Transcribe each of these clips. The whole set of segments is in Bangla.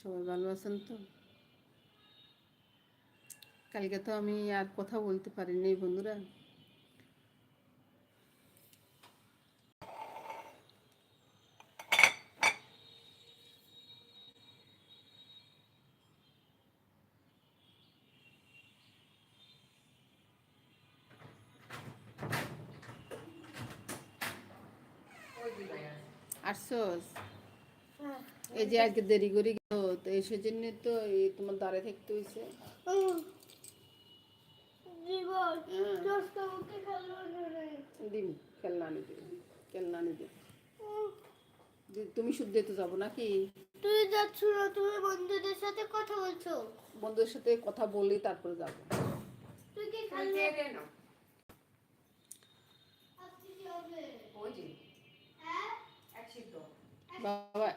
সবাই ভালো আছেন তো? কালকে তো আমি আর কথা বলতে পারিনি বন্ধুরা। আসছোস? এই যে আজকে দেরি করে তো এই সেজন্য তো এই তোমার দাঁড়ে থাকতে হয়েছে হ্যাঁ। না দিম খেলনা আনি দিবি খেলনা আনি দিবি দি- তুমি শুদ্ধ তো যাব নাকি? তুই যাচ্ছ না তুমি বন্ধুদের সাথে কথা বলছো। বন্ধুদের সাথে কথা বলি তারপরে যাব। তুই কি খেলবে আজকে কি হ্যাঁ? বাবা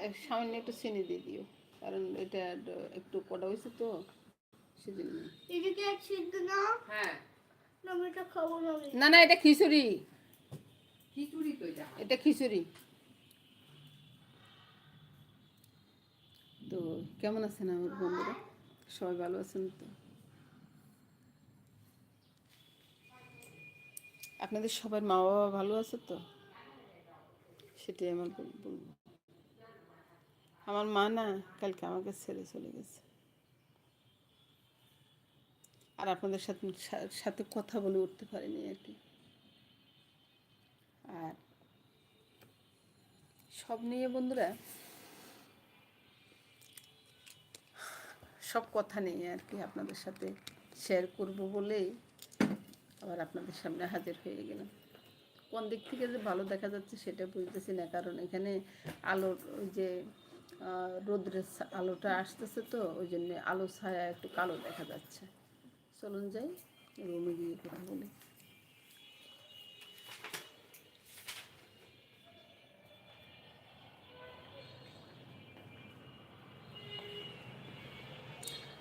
এক সামান্য একটু চিনি দিয়ে দিও। কারণ এটা একটু কটা হয়েছে তো সেজন্য। এদিকে সিদ্ধ না হ্যাঁ। না এটা খাব না না না এটা খিচুড়ি। খিচুড়ি তো এটা। এটা খিচুড়ি। তো কেমন আছেন আমার বন্ধুরা? সবাই ভালো আছেন তো? আপনাদের সবার মা বাবা ভালো আছে তো? সেটাই আমার বলব। আমার মা না কালকে আমাকে ছেড়ে চলে গেছে। আর আপনাদের সাথে সাথে কথা বলে উঠতে পারিনি আর কি। আর সব নিয়ে বন্ধুরা, সব কথা নেই আর কি আপনাদের সাথে শেয়ার করব বলেই আবার আপনাদের সামনে হাজির হয়ে গেলাম। কোন দিক থেকে যে ভালো দেখা যাচ্ছে সেটা বুঝতেছি না, কারণ এখানে আলোর ওই যে রোদ্রের আলোটা আসতেছে তো ওই জন্য আলো ছায়া একটু কালো দেখা যাচ্ছে। চলুন যাই রুমে গিয়ে কথা বলি।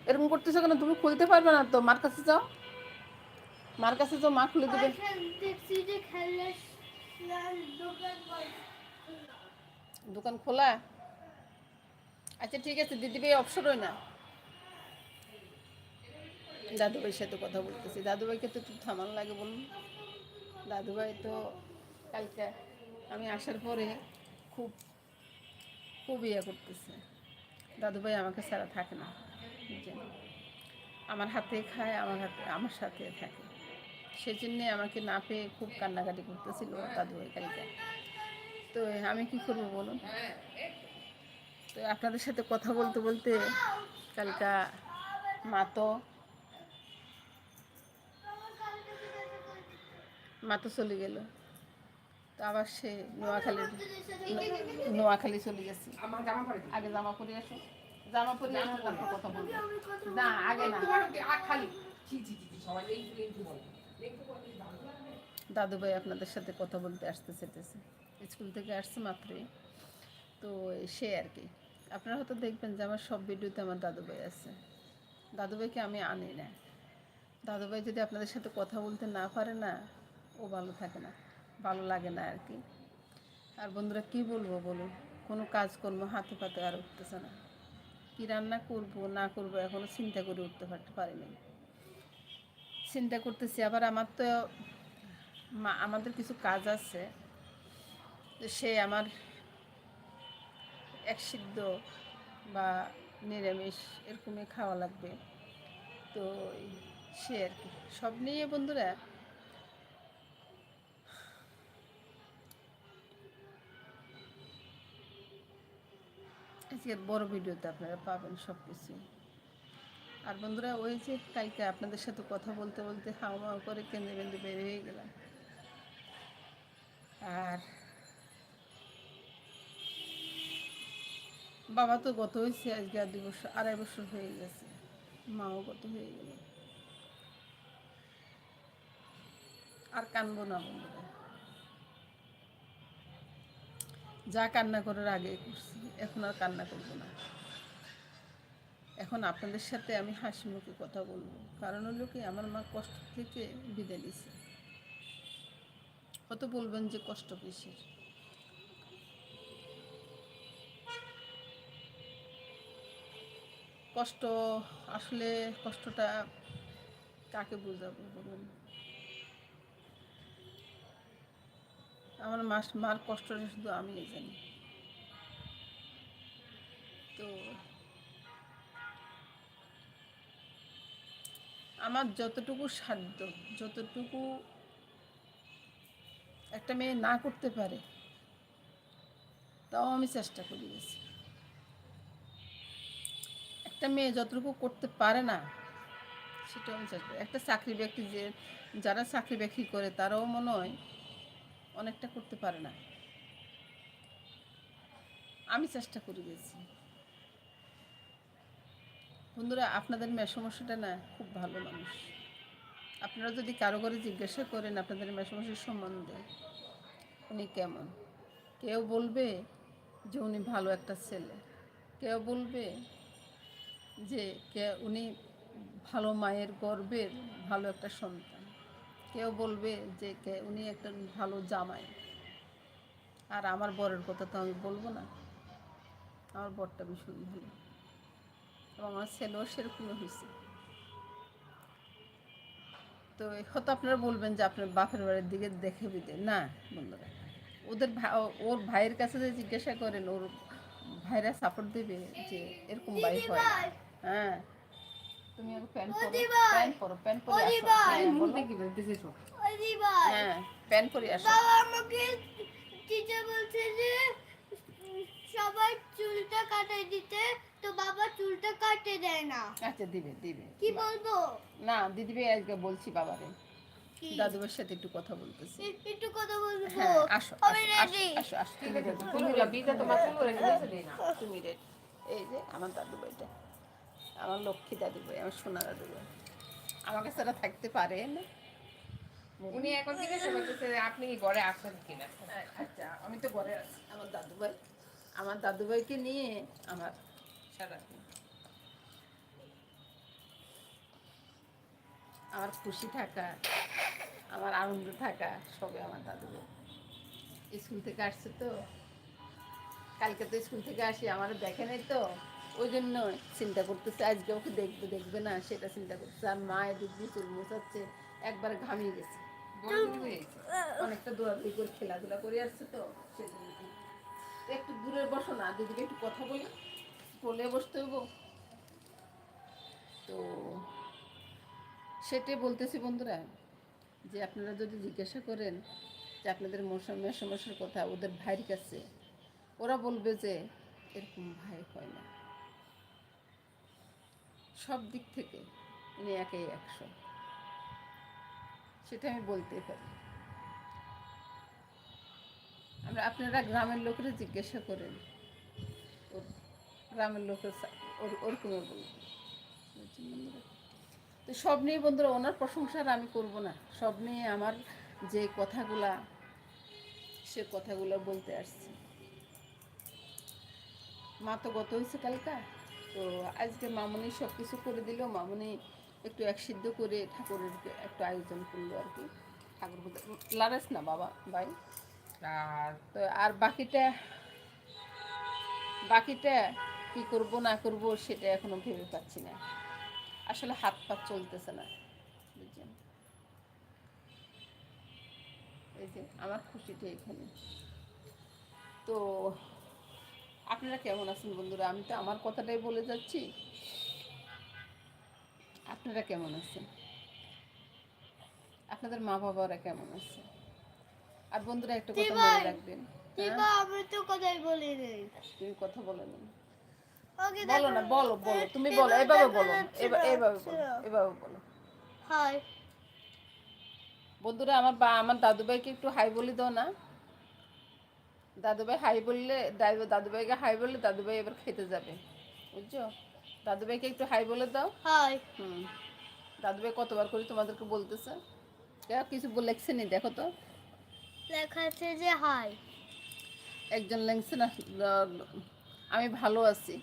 এরকম করতেছো কেন? তুমি খুলতে পারবে না তো। মার কাছে যাও। মার কাছে যাও মা খুলে দেবে। দোকান খোলা? আচ্ছা ঠিক আছে, দিদি ভাই হয় না। দাদুভাইয়ের সাথে কথা বলতেছি। দাদুভাইকে তো একটু থামানো লাগে বলুন। দাদুভাই তো কালকে আমি আসার পরে খুব খুব ইয়ে করতেছে। দাদুভাই আমাকে ছাড়া থাকে না? আমার হাতে খায়, আমার হাতে, আমার সাথে থাকে। সেই জন্যে আমাকে না পেয়ে খুব কান্নাকাটি করতেছিল দাদুভাই কালকে। তো আমি কি করব বলুন? তো আপনাদের সাথে কথা বলতে বলতে কালকা মা তো মা তো চলে গেল। তো আবার সে নোয়াখালীর নোয়াখালী চলে গেছে। আগে জামা পরে আসো। জামা পরে আসো তারপর কথা বলব। না আগে না। খালি। দাদু ভাই। আপনাদের সাথে কথা বলতে আসতে চেতেছে স্কুল থেকে আসছে মাত্রই। তো সে আর কি। আপনারা হয়তো দেখবেন যে আমার সব ভিডিওতে আমার দাদুভাই আছে। দাদুভাইকে আমি আনি না। দাদুভাই যদি আপনাদের সাথে কথা বলতে না পারে না, ও ভালো থাকে না, ভালো লাগে না আর কি। আর বন্ধুরা, কি বলব বলুন? কোনো কাজকর্ম হাতে পাতে আর উঠতেছে না। কী রান্না করব, না করব এখনও চিন্তা করে উঠতে পারতে পারিনি। চিন্তা করতেছি, আবার আমার তো আমাদের কিছু কাজ আছে। সে আমার এক সিদ্ধ বা নিরামিষ এরকমই খাওয়া লাগবে। তো সে আর কি। সব নিয়ে বন্ধুরা আজকের বড় ভিডিওতে আপনারা পাবেন সব কিছু আর বন্ধুরা, ওই যে কালকে আপনাদের সাথে কথা বলতে বলতে হাওয়া করে কেন্দ্রে বেঁধে বের হয়ে গেলাম। আর বাবা তো গত হয়েছে, আজকে আর দুই বছর, আড়াই বছর হয়ে গেছে। মাও গত হয়ে গেল আর কানবো না বন্ধুরা। যা কান্না করার আগে করছি, এখন আর কান্না করব না। এখন আপনাদের সাথে আমি হাসি মুখে কথা বলব। কারণ হলো কি, আমার মা কষ্ট থেকে বিদায় দিছে কত বলবেন যে কষ্ট কিসের? কষ্ট, আসলে কষ্টটা কাকে বোঝাবো বলুন? আমার মাস, মার কষ্টটা শুধু আমিই জানি। তো আমার যতটুকু সাধ্য, যতটুকু একটা মেয়ে না করতে পারে, তাও আমি চেষ্টা করি গেছি একটা মেয়ে যতটুকু করতে পারে না, সেটাও আমি চেষ্টা একটা চাকরি ব্যক্তি যে, যারা চাকরি বাকরি করে, তারাও মনে হয় অনেকটা করতে পারে না। আমি চেষ্টা করে গেছি বন্ধুরা, আপনাদের মেয়ে সমস্যাটা না, খুব ভালো মানুষ। আপনারা যদি কারও করে জিজ্ঞাসা করেন, আপনাদের মেয়ে সমস্যার সম্বন্ধে, উনি কেমন? কেউ বলবে যে, উনি ভালো একটা ছেলে। কেউ বলবে যে কে উনি ভালো মায়ের গর্বের ভালো একটা সন্তান। কেউ বলবে যে কে উনি একটা ভালো জামাই। আর আমার বরের কথা তো আমি বলব না। আমার বরটা ভীষণ ভালো। এবং আমার ছেলেও সেরকমই হয়েছে। তো হয়তো আপনারা বলবেন যে আপনার বাপের বাড়ির দিকে দেখে বিদে। না, বন্ধুরা, ওদের ওর ভাইয়ের কাছে যে জিজ্ঞাসা করেন, ওর ভাইরা সাপোর্ট দেবে যে এরকম ভাই হয়। হ্যাঁ। তুমি ওর প্যান্ট পরো। প্যান্ট পরো প্যান্ট পরে আসো। বলো। মুখে কি বলতেছে হ্যাঁ পরে আসো। বাবা আমাকে টিচার বলছে যে সবাই চুলটা কাটাই দিতে তো বাবা চুলটা কাটে দেয় না। আচ্ছা দিবে দিবে। কি বলব? না দিদি ভাই আজকে বলছি বাবারে? দাদুবার সাথে একটু কথা বলতেছি। একটু কথা বলব? হ্যাঁ আসো আমি আসো। আসো আসো তুমি। বিটা তোমার তুমি রেড এই যে আমার দাদু ভাইটা আমার লক্ষ্মী দাদু ভাই আমার সোনা দাদু ভাই আমাকে ছাড়া থাকতে পারে না। উনি এখন করতেছে যে আপনি কি ঘরে আসেন কিনা? আচ্ছা আমি তো ঘরে আছি। আমার দাদু ভাই আমার দাদু ভাইকে নিয়ে আমার সারাদিন আমার খুশি থাকা আমার আনন্দ থাকা সবে আমার দাদু ভাই স্কুল থেকে আসছে তো কালকে তো স্কুল থেকে আসি আমার দেখে নাই তো। ওই জন্য চিন্তা করতেছে আজকে ওকে দেখবে দেখবে না সেটা চিন্তা করতেছে। আর মায়ের এদিক দিয়ে চুল মোছাচ্ছে একবার ঘামিয়ে গেছে। অনেকটা দৌড়াদৌড়ি করে খেলাধুলা করে আসছে তো সেজন্য একটু দূরে বসো না দিদিকে একটু কথা বলি বলে বসতে হইব। তো সেটাই বলতেছি বন্ধুরা যে আপনারা যদি জিজ্ঞাসা করেন যে আপনাদের মৌসুমের সমস্যার কথা ওদের ভাইয়ের কাছে ওরা বলবে যে এরকম ভাই হয় না। সব দিক থেকে উনি একেই একশো। সেটা আমি বলতেই পারি। আমরা আপনারা গ্রামের লোকেরা জিজ্ঞাসা করেন, ওর গ্রামের লোকের ওর- ওরকমই বলবে তো সব নিয়ে বন্ধুরা, ওনার প্রশংসার আমি করব না। সব নিয়ে আমার যে কথাগুলা, সে কথাগুলো বলতে আসছি। মা তো গত হয়েছে কালকা? তো আজকে মামনি সব কিছু করে দিল। মামনি একটু এক সিদ্ধ করে ঠাকুরের একটু আয়োজন করল আর কি। ঠাকুর লারাস না বাবা ভাই আর তো আর বাকিটা বাকিটা কি করব না করব সেটা এখনও ভেবে পাচ্ছি না। আসলে হাত পা চলতেছে না বুঝছেন? এই যে আমার খুশিটা এখানে। তো আপনারা কেমন আছেন বন্ধুরা? আমি তো আমার কথাটাই বলে যাচ্ছি। আপনারা কেমন আছেন? আপনাদের মা বাবারা কেমন আছে? আর বন্ধুরা একটা কথা মনে রাখবেন আমি তো কথাই বলি তুমি কথা বলে বলো না বলো বলো তুমি বলো এভাবে বলো এভাবে বলো এভাবে বলো। হাই। বন্ধুরা আমার বা আমার দাদু ভাইকে একটু হাই বলে দাও না। দাদু ভাই হাই বললে দাদু- দাদু হাই বললে দাদুভাই এবার খেতে যাবে। বুঝছ? দাদু ভাইকে একটু হাই বলে দাও। হাই। হুম। দাদু ভাই কতবার করে তোমাদেরকে বলতেছে? কিছু বলে লেখছে নি দেখো তো। লেখা আছে যে হাই। একজন লেখছে না আমি ভালো আছি।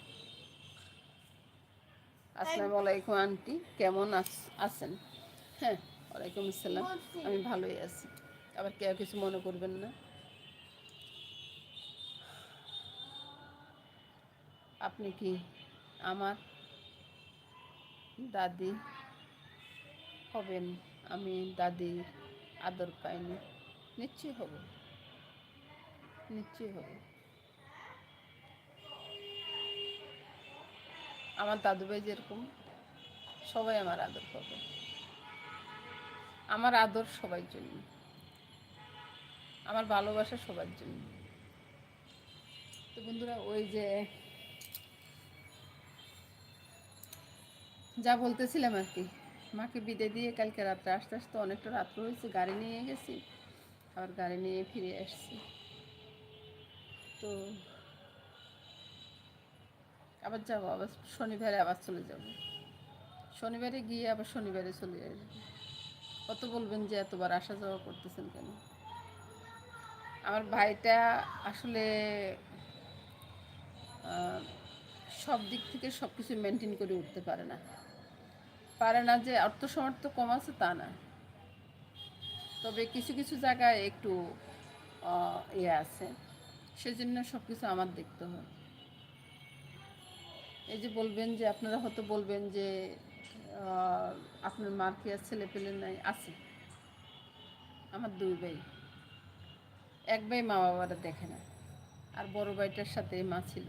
আসসালামু আলাইকুম আন্টি। কেমন আছ- আছেন? হ্যাঁ ওয়ালাইকুম আসসালাম। আমি ভালোই আছি। আবার কেউ কিছু মনে করবেন না। আপনি কি আমার দাদি হবেন? আমি দাদির আদর পাইনি। নিশ্চয়ই হব। নিশ্চয়ই হব। আমার দাদু ভাই যেরকম, সবাই আমার আদর পাবে আমার আদর সবার জন্য। আমার ভালোবাসা সবার জন্য। তো বন্ধুরা, ওই যে যা বলতেছিলাম আর কি। মাকে বিদায় দিয়ে কালকে রাত্রে আস্তে আস্তে অনেকটা রাত্র হয়েছে, গাড়ি নিয়ে গেছি, আবার গাড়ি নিয়ে ফিরে আসছি। তো আবার যাব, আবার শনিবারে আবার চলে যাব। শনিবারে গিয়ে আবার শনিবারে চলে আসব। কত বলবেন যে এতবার আসা যাওয়া করতেছেন কেন? আমার ভাইটা আসলে সব দিক থেকে সব কিছু মেনটেন করে উঠতে পারে না। পারে না যে অর্থ সামর্থ্য কম আছে, তা না। তবে কিছু কিছু জায়গায় একটু ইয়ে আছে। সেজন্য সব কিছু আমার দেখতে হয়। এই যে বলবেন যে, আপনারা হয়তো বলবেন যে আপনার মার কি আর ছেলে পেলে নাই? আছে। আমার দুই ভাই। এক ভাই মা বাবারা দেখে না। আর বড় ভাইটার সাথে মা ছিল।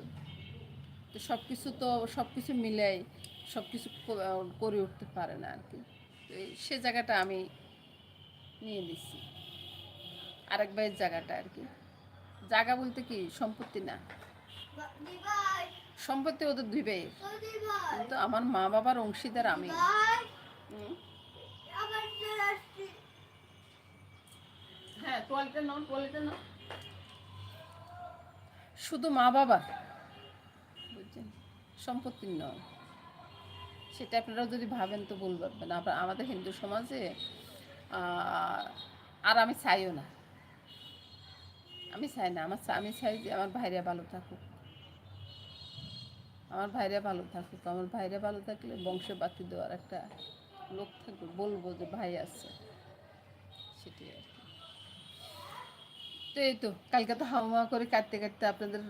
তো সব কিছু তো সব কিছু মিলাই সব কিছু করে উঠতে পারে না আর কি তো সে জায়গাটা আমি নিয়ে দিচ্ছি আরেক ভাইয়ের জায়গাটা আর কি জায়গা বলতে কি? সম্পত্তি না? সম্পত্তি ওদের দুই ভাইয়ের। কিন্তু আমার মা বাবার অংশীদার আমি। ভাই হ্যাঁ নাও নাও। শুধু মা বাবা বুঝছেন? সম্পত্তির নয়। সেটা আপনারা যদি ভাবেন তো ভুল ভাববেন। আমাদের হিন্দু সমাজে আর আমি চাইও না। আমি চাই না। আমার আমি চাই যে আমার ভাইরা ভালো থাকুক। আমার ভাইরা ভালো থাকুক। আমার ভাইরা ভালো থাকলে বংশে বাতি দেওয়ার একটা লোক থাকবে। বলব যে ভাই আছে। সেটাই আর এই তো, কালকে তো হাওয়া করে কাটতে কাটতে আপনাদের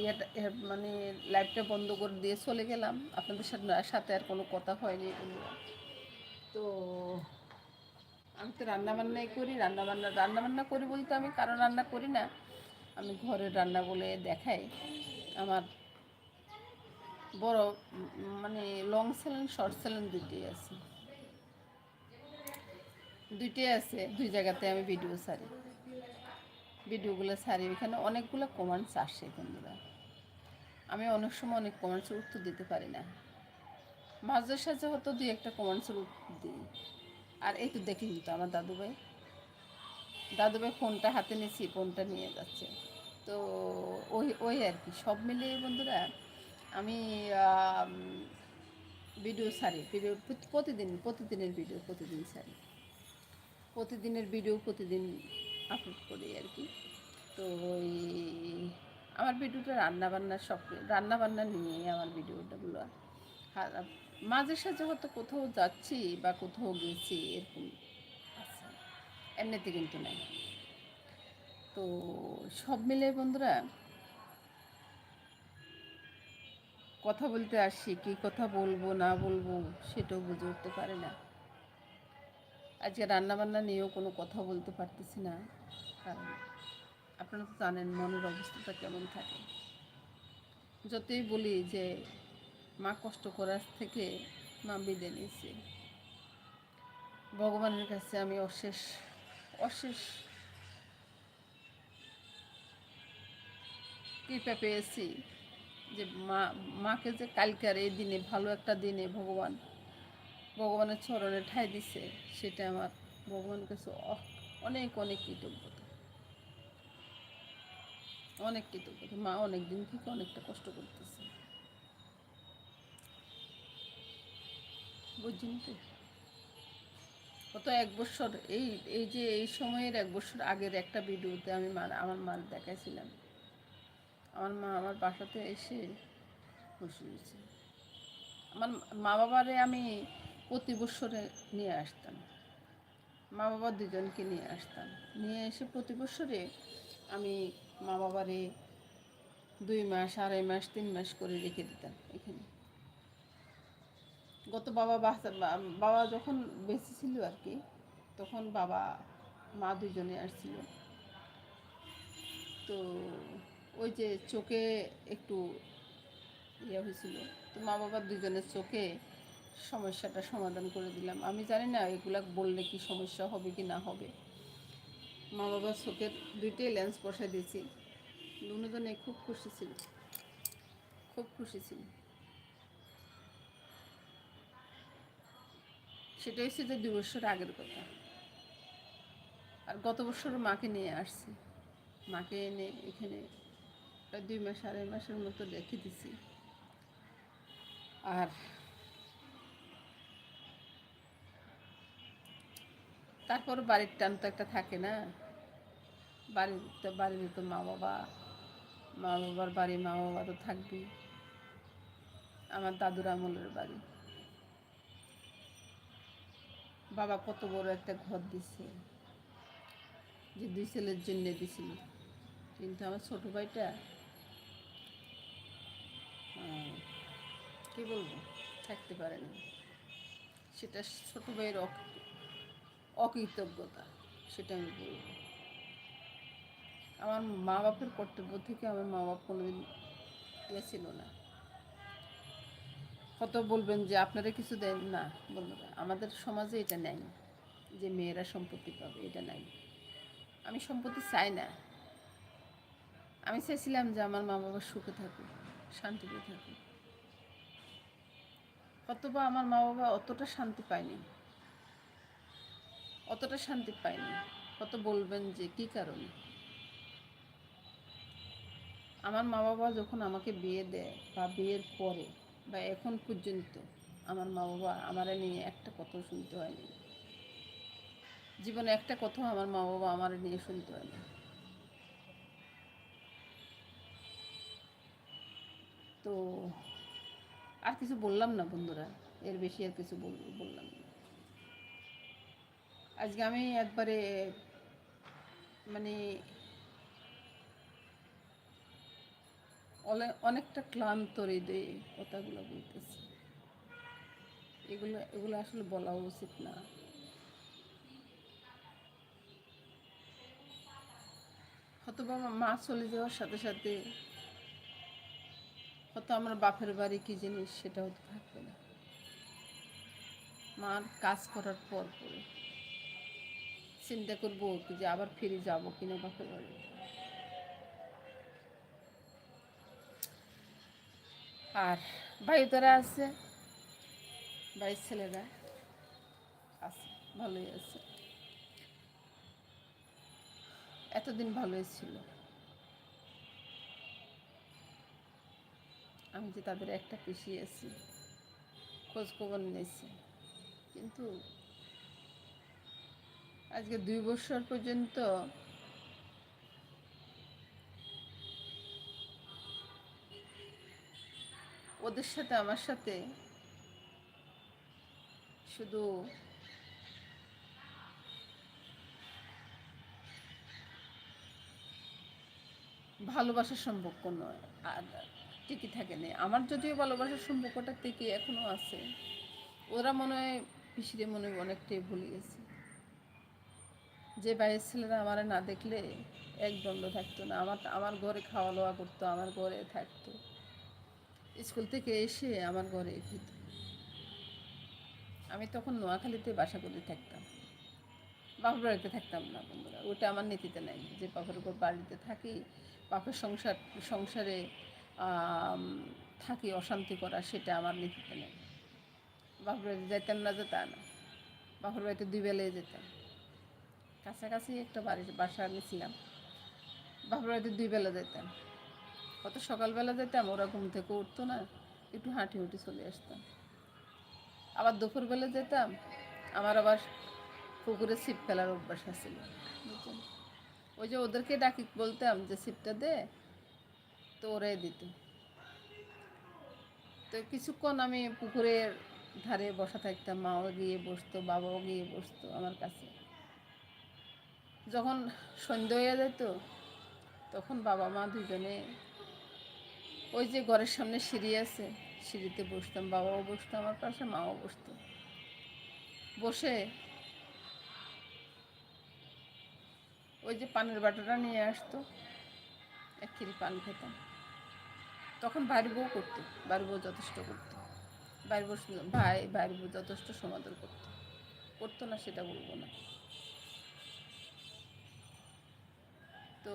ইয়েটা মানে লাইভটা বন্ধ করে দিয়ে চলে গেলাম। আপনাদের সাথে আর কোনো কথা হয়নি তো আমি তো রান্না বান্নাই করি রান্না বান্না রান্না করি বলতে আমি কারও রান্না করি না। আমি ঘরের রান্না বলে দেখাই। আমার বড় মানে লং স্যালেন শর্ট স্যালেন দুইটাই আছে। দুইটাই আছে, দুই জায়গাতে আমি ভিডিও ছাড়ি। ভিডিওগুলো ছাড়ি ওইখানে অনেকগুলো কমেন্টস আসে বন্ধুরা। আমি অনেক সময় অনেক কমেন্টসের উত্তর দিতে পারি না। মাঝে সাঝে হয়তো দুই একটা কমেন্টসের উত্তর দিই। আর এই তো দেখলি তো আমার দাদুভাই। দাদুভাই ফোনটা হাতে নিয়েছি, ফোনটা নিয়ে যাচ্ছে। তো ওই ওই আর কি, সব মিলিয়ে বন্ধুরা, আমি ভিডিও ছাড়ি। ভিডিও প্রতি- প্রতিদিন, প্রতিদিনের ভিডিও প্রতিদিন ছাড়ি। প্রতিদিনের ভিডিও প্রতিদিন আপলোড করি আর কি। তো ওই আমার ভিডিওটা রান্না বান্না সব রান্না বান্না নিয়ে আমার ভিডিওটাগুলো মাঝে সাঝে হয়তো কোথাও যাচ্ছি বা কোথাও গেছি এরকম এমনিতে কিন্তু নাই। তো সব মিলে বন্ধুরা কথা বলতে আসি কি কথা বলব, না বলব সেটাও বুঝে উঠতে পারে না। আজকে রান্নাবান্না নিয়েও কোনো কথা বলতে পারতেছি না। আপনারা তো জানেন মনের অবস্থাটা কেমন থাকে। যতই বলি যে মা কষ্ট করার থেকে মা বিদে নিয়েছে। ভগবানের কাছে আমি অশেষ অশেষ কৃপা পেয়েছি যে মা, মাকে যে কালকার এই দিনে, ভালো একটা দিনে ভগবান, ভগবানের চরণে ঠাই দিছে, সেটা আমার ভগবানের কাছে অনেক অনেক কৃতজ্ঞতা। অনেক কৃতজ্ঞতা। মা অনেক দিন থেকে অনেকটা কষ্ট করতেছে। বুঝছেন তো? কত এক বছর, এই এই যে এই সময়ের এক বছর আগের একটা ভিডিওতে আমি মা, আমার মার দেখাইছিলাম। আমার মা আমার বাসাতে এসে বসে রয়েছে। আমার মা বাবারে আমি প্রতি বছরে নিয়ে আসতাম। মা বাবা দুজনকে নিয়ে আসতাম। নিয়ে এসে প্রতি বছরে আমি মা বাবারে দুই মাস, আড়াই মাস, তিন মাস করে রেখে দিতাম এখানে। গত বাবা বাচ্চা বাবা যখন বেঁচে ছিল আর কি, তখন বাবা, মা দুজনে আসছিল। তো ওই যে চোখে একটু ইয়ে হয়েছিল, তো মা বাবার দুজনের চোখে সমস্যাটা সমাধান করে দিলাম। আমি জানি না এগুলা বললে কি সমস্যা হবে কি না হবে। মা বাবার চোখের দুইটাই লেন্স বসাই দিয়েছি। দুজনে খুব খুশি ছিল। খুব খুশি ছিল। সেটা হচ্ছে যে দু বছর আগের কথা। আর গত বছর মাকে নিয়ে আসছি। মাকে এনে এখানে দুই মাস, আড়াই মাসের মতো রেখে দিছি। আর তারপর বাড়ির টান তো একটা থাকে না। বাড়ির তো বাড়িতে তো মা বাবা মা বাবার বাড়ি মা বাবা তো থাকবেই। আমার দাদুর আমলের বাড়ি। বাবা কত বড় একটা ঘর দিছে, যে দুই ছেলের জন্যে দিছিল। কিন্তু আমার ছোট ভাইটা কি বলব, থাকতে পারে না। সেটা ছোট ভাইয়ের অকৃতজ্ঞতা, সেটা আমি বলব। আমার মা বাপের কর্তব্য থেকে আমার মা বাপ কোনোদিন ইয়ে ছিল না। কত বলবেন যে, আপনারা কিছু দেন? না বলবেন আমাদের সমাজে এটা নাই যে, মেয়েরা সম্পত্তি পাবে, এটা নাই। আমি সম্পত্তি চাই না। আমি চাইছিলাম যে, আমার মা বাবা সুখে থাকুক, শান্তিতে থাকুক। অথবা আমার মা বাবা অতটা শান্তি পায়নি। অতটা শান্তি পায়নি কত বলবেন যে, কি কারণে? আমার মা বাবা যখন আমাকে বিয়ে দেয় বা বিয়ের পরে বা এখন পর্যন্ত আমার মা বাবা আমার নিয়ে একটা কথাও শুনতে হয়নি। জীবনে একটা কথাও আমার মা বাবা আমার নিয়ে শুনতে হয়নি। তো আর কিছু বললাম না বন্ধুরা, এর বেশি আর কিছু বল- বললাম না। আজকে আমি একবারে মানে অনেকটা ক্লান্ত হৃদয়ে কথাগুলো বলতেছি। এগুলো এগুলো আসলে বলা উচিত না। হয়তো বা মা চলে যাওয়ার সাথে সাথে হয়তো আমার বাপের বাড়ি কি জিনিস সেটা হতে থাকবে না। মার কাজ করার পর পরে চিন্তা করব যে আবার ফিরে যাব কিনা বাপের বাড়ি আর ভাই তারা আছে? ভাইয়ের ছেলেরা আছে, ভালোই আছে। এতদিন ভালোই ছিল। আমি যে তাদের একটা পিছিয়ে আছি, খোঁজ খবর নিয়েছি। কিন্তু আজকে দুই বছর পর্যন্ত ওদের সাথে, আমার সাথে শুধু ভালোবাসার সম্পর্ক নয়, আর টিকে থাকে না আমার যদিও ভালোবাসার সম্পর্কটা টিকে এখনও আছে। ওরা মনে হয় পিসিরে মনে হয় অনেকটাই ভুলে গেছে। যে বাইরের ছেলেরা আমার না দেখলে এক দ্বন্দ্ব থাকতো না। আমার আমার ঘরে খাওয়া দাওয়া করতো, আমার ঘরে থাকতো। স্কুল থেকে এসে আমার ঘরে খেত আমি তখন নোয়াখালীতে বাসা করে থাকতাম। বাপের বাড়িতে থাকতাম না বন্ধুরা। ওটা আমার নীতিতে নাই যে বাপের উপর বাড়িতে থাকি, বাপের সংসার, সংসারে থাকি অশান্তি করা সেটা আমার নীতিতে নেই। বাপের বাড়িতে যেতাম না যে তা না। বাপের বাড়িতে দুই বেলায় যেতাম। কাছাকাছি একটা বাড়ির বাসা নিয়েছিলাম বাপের বাড়িতে দুই বেলা যেতাম কত সকালবেলা যেতাম ওরা ঘুম থেকে উঠতো না, একটু হাঁটি হুঁটি চলে আসতাম। আবার দুপুরবেলা যেতাম আমার আবার পুকুরে ছিপ ফেলার অভ্যাস বুঝছেন? ওই যে ওদেরকে ডাকি, বলতাম যে ছিপটা দে, তো ওরাই দিত। তো কিছুক্ষণ আমি পুকুরের ধারে বসা থাকতাম, মাও গিয়ে বসতো, বাবাও গিয়ে বসতো আমার কাছে। যখন সন্ধ্যা হয়ে যেত তখন বাবা মা দুজনে ওই যে ঘরের সামনে সিঁড়ি আছে, সিঁড়িতে বসতাম। বাবাও বসতো আমার পাশে, মাও বসতো। বসে ওই যে পানের বাটাটা নিয়ে আসতো, এক খিরি পান খেতাম। তখন বাড়ি বউ করতো বাড়ি বউ যথেষ্ট করতো। বাড়ি বউ ভাই বাড়ি বউ যথেষ্ট সমাদর করতো। করতো না, সেটা বলব না। তো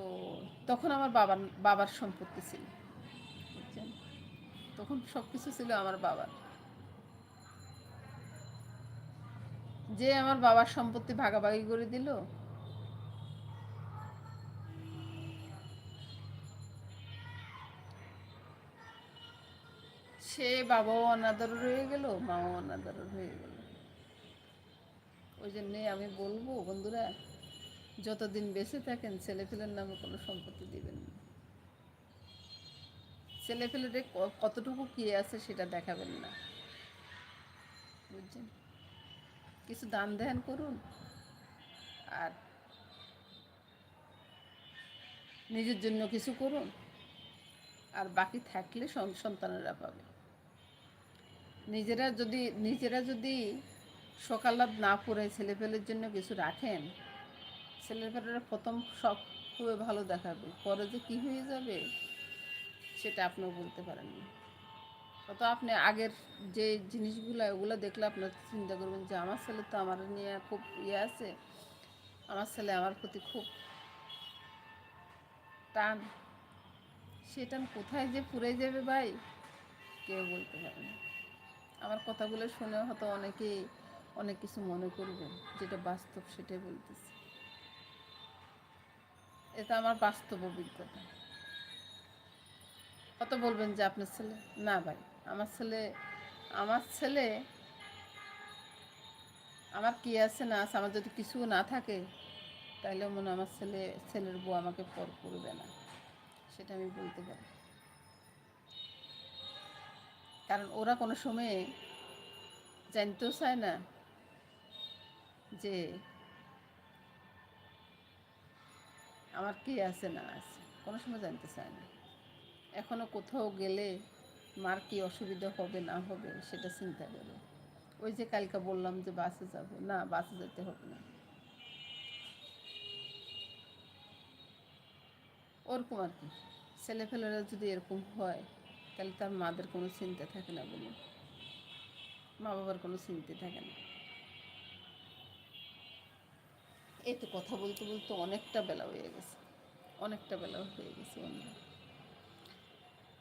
তখন আমার বাবার বাবার সম্পত্তি ছিল, বুঝছেন? তখন সব কিছু ছিল আমার বাবার। যে আমার বাবার সম্পত্তি ভাগাভাগি করে দিল, সে বাবাও অনাদর রয়ে গেল, মাও অনাদর হয়ে গেল। ওই জন্যে আমি বলব, বন্ধুরা যতদিন বেঁচে থাকেন, ছেলেপেলের নামে কোনো সম্পত্তি দিবেন না। ছেলেপেলের কতটুকু কি আছে সেটা দেখাবেন না। বুঝছেন? কিছু দান ধ্যান করুন। আর নিজের জন্য কিছু করুন। আর বাকি থাকলে সন- সন্তানেরা পাবে। নিজেরা যদি নিজেরা যদি সকালাত না পড়ে ছেলেপেলের জন্য কিছু রাখেন ছেলেপেলেরা প্রথম সব খুবই ভালো দেখাবে। পরে যে কী হয়ে যাবে, সেটা আপনিও বলতে পারেন না। অত আপনি আগের যে জিনিসগুলো, ওগুলো দেখলে আপনার চিন্তা করবেন যে, আমার ছেলে তো আমার নিয়ে খুব ইয়ে আছে। আমার ছেলে আমার প্রতি খুব টান। সে টান কোথায় যে পুড়ে যাবে ভাই, কেউ বলতে পারে না। আমার কথাগুলো শুনে হয়তো অনেকেই অনেক কিছু মনে করবেন যেটা বাস্তব সেটাই বলতেছি। এটা আমার বাস্তব অভিজ্ঞতা। কত বলবেন যে আপনার ছেলে? না ভাই, আমার ছেলে আমার ছেলে, আমার কি আছে না আছে, আমার যদি কিছু না থাকে তাহলে মনে আমার ছেলে, ছেলের বউ আমাকে পর করবে না। সেটা আমি বলতে পারি। কারণ ওরা কোনো সময়ে জানতেও চায় না যে আমার কি আছে না আছে? কোনো সময় জানতে চায় না। এখনও কোথাও গেলে মার কি অসুবিধা হবে, না হবে, সেটা চিন্তা করে। ওই যে কালকে বললাম যে বাসে যাব। না, বাসে যেতে হবে না। ওরকম আর কি। ছেলেফেলেরা যদি এরকম হয়, তাহলে তার মাদের কোনো চিন্তা থাকে না বলুন। মা বাবার কোনো চিন্তা থাকে না। এই তো কথা বলতে বলতে অনেকটা বেলা হয়ে গেছে। অনেকটা বেলা হয়ে গেছে বন্ধুরা।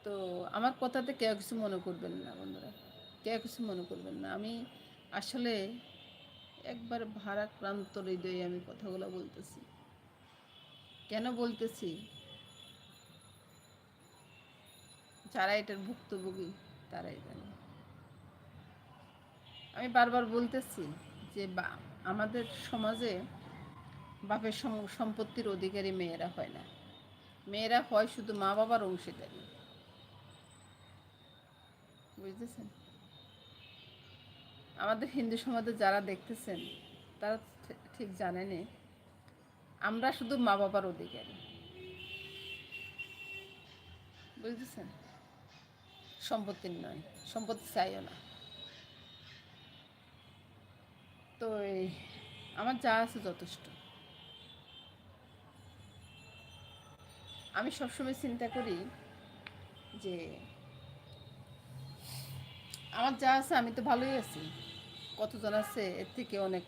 তো আমার কথাতে কেউ কিছু মনে করবেন না বন্ধুরা। কেউ কিছু মনে করবেন না। আমি আসলে একবার ভারাক্রান্ত হৃদয়ে আমি কথাগুলো বলতেছি। কেন বলতেছি? যারা এটার ভুক্তভোগী, তারাই জানে। আমি বারবার বলতেছি যে বা, আমাদের সমাজে বাপের সম্পত্তির অধিকারী মেয়েরা হয় না। মেয়েরা হয় শুধু মা বাবার অংশীদারি। বুঝতেছেন? আমাদের হিন্দু সমাজে যারা দেখতেছেন, তারা ঠিক জানেনি আমরা শুধু মা বাবার অধিকারী। বুঝতেছেন? সম্পত্তির নয়, সম্পত্তি চাইও না। তো আমার যা আছে যথেষ্ট। আমি সবসময় চিন্তা করি যে আমার যা আছে আমি তো ভালোই আছি। কতজন আছে, এর থেকে অনেক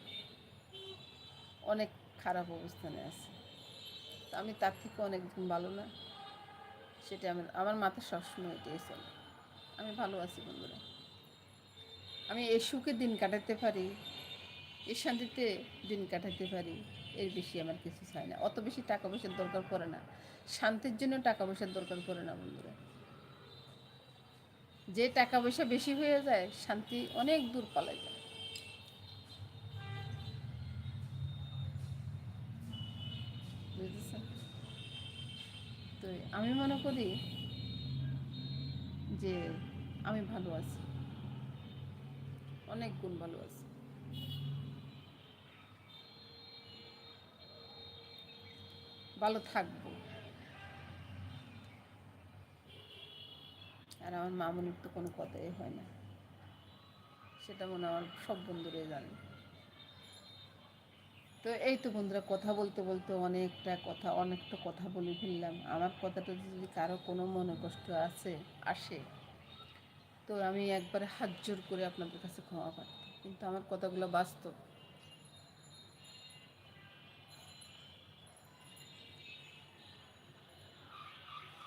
অনেক খারাপ অবস্থানে আছে। আমি তার থেকে অনেক ভালো না। সেটা আমার আমার মাথায় সবসময় এটাই চলে। আমি ভালো আছি বন্ধুরা। আমি এই সুখে দিন কাটাতে পারি, এই শান্তিতে দিন কাটাতে পারি। এর বেশি আমার কিছু চাই না। অত বেশি টাকা পয়সার দরকার পড়ে না। শান্তির জন্য টাকা পয়সার দরকার পড়ে না, বন্ধুরা। যে টাকা পয়সা বেশি হয়ে যায়, শান্তি অনেক দূর পালাই যায়। তো আমি মনে করি যে আমি ভালো আছি। অনেক গুণ ভালো আছি। থাকব। আর আমার মামনির তো কোনো কথাই হয় না। সেটা মনে আমার সব বন্ধুরাই জানে। তো এই তো বন্ধুরা, কথা বলতে বলতে অনেকটা কথা অনেকটা কথা বলে ফেললাম। আমার কথাটা যদি কারও কোনো মনে কষ্ট আছে, আসে, তো আমি একবারে হাত জোর করে আপনাদের কাছে ক্ষমা পাচ্ছি কিন্তু আমার কথাগুলো বাস্তব।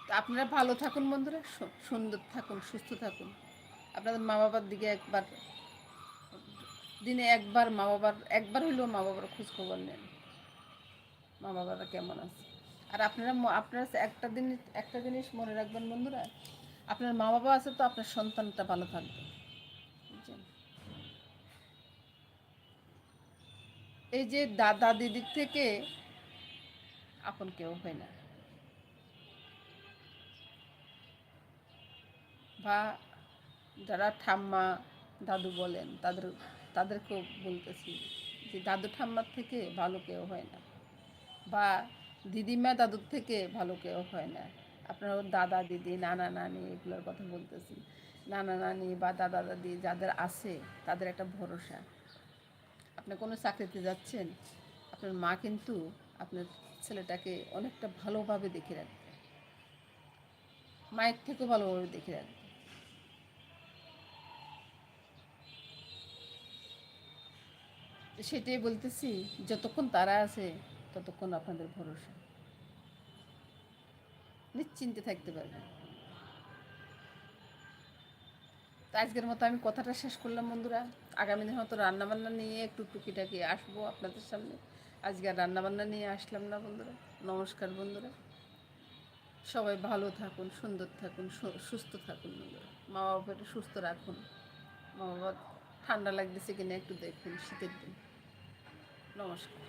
তো আপনারা ভালো থাকুন বন্ধুরা সুন্দর থাকুন, সুস্থ থাকুন। আপনাদের মা বাবার দিকে একবার, দিনে একবার মা বাবার একবার হইলেও মা বাবার খোঁজ খবর নেন। মা বাবারা কেমন আছে? আর আপনারা আপনারা একটা দিন, একটা জিনিস মনে রাখবেন বন্ধুরা, আপনার মা বাবা আছে তো আপনার সন্তানটা ভালো থাকবে। এই যে দাদা দিদির থেকে আপন কেউ হয় না। বা যারা ঠাম্মা, দাদু বলেন, তাদের, তাদেরকেও বলতেছি যে দাদু ঠাম্মার থেকে ভালো কেউ হয় না বা দিদিমা দাদুর থেকে ভালো কেউ হয় না। আপনার দাদা, দিদি, নানা, নানি এগুলোর কথা বলতেছি। নানা, নানি বা দাদা, দাদি যাদের আছে তাদের একটা ভরসা। আপনি কোনো চাকরিতে যাচ্ছেন, আপনার মা কিন্তু আপনার ছেলেটাকে অনেকটা ভালোভাবে দেখে রাখবে। মায়ের থেকেও ভালোভাবে দেখে রাখবে। সেটাই বলতেছি, যতক্ষণ তারা আছে, ততক্ষণ আপনাদের ভরসা। নিশ্চিন্তে থাকতে পারবেন। আজকের মতো আমি কথাটা শেষ করলাম বন্ধুরা। আগামী দিন হয়তো রান্নাবান্না নিয়ে একটু টুকিটাকি আসব আপনাদের সামনে। আজকে আর রান্নাবান্না নিয়ে আসলাম না বন্ধুরা। নমস্কার বন্ধুরা। সবাই ভালো থাকুন, সুন্দর থাকুন সুস্থ থাকুন বন্ধুরা। মা বাবাকে সুস্থ রাখুন। মা বাবা ঠান্ডা লাগতেছে কিনা একটু দেখুন, শীতের দিন। নমস্কার।